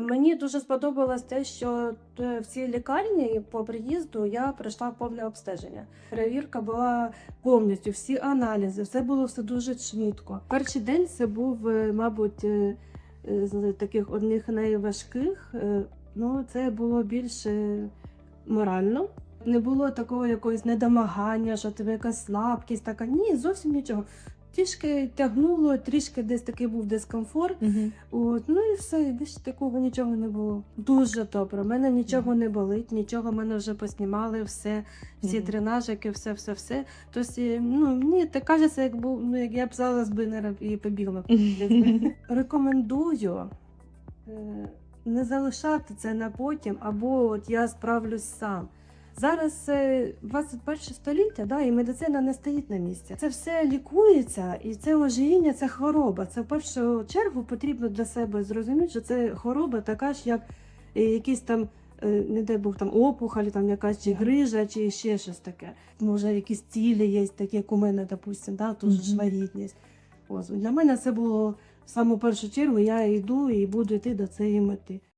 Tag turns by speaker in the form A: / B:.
A: Мені дуже сподобалось те, що е, в цій лікарні по приїзду я пройшла повне обстеження. Перевірка була повністю, всі аналізи, все було все дуже швидко. Перший день це був, е, мабуть, е, з таких одних найважких. Ну, це було більше морально. Не було такого якогось недомагання, що тебе якась слабкість, така ні, зовсім нічого. Трішки тягнуло, трішки десь такий був дискомфорт. От, ну і все, більше такого нічого не було. Дуже добре. У мене нічого не болить, нічого мене вже поснімали, все, всі
B: Мгм.
A: тренажики, все, все, все. Тобто, ну, мені так кажеться, як був, ну, як я б зараз би наверно, і побігла. Рекомендую е, не залишати це на потім, або от я справлюсь сам. Зараз е, 21 століття, да, і медицина не стоїть на місці. Це все лікується, і це ожиріння це хвороба. Це в першу чергу потрібно для себе зрозуміти, що це хвороба така ж, як е, якісь там, е, не дай Бог, там опухоль, там якась чи грижа, чи ще щось таке. Може, якісь цілі є, такі, як у мене, допустим, да, же ж вагітність. Ось для мене це було в саму першу чергу. Я йду і буду йти до цієї мети.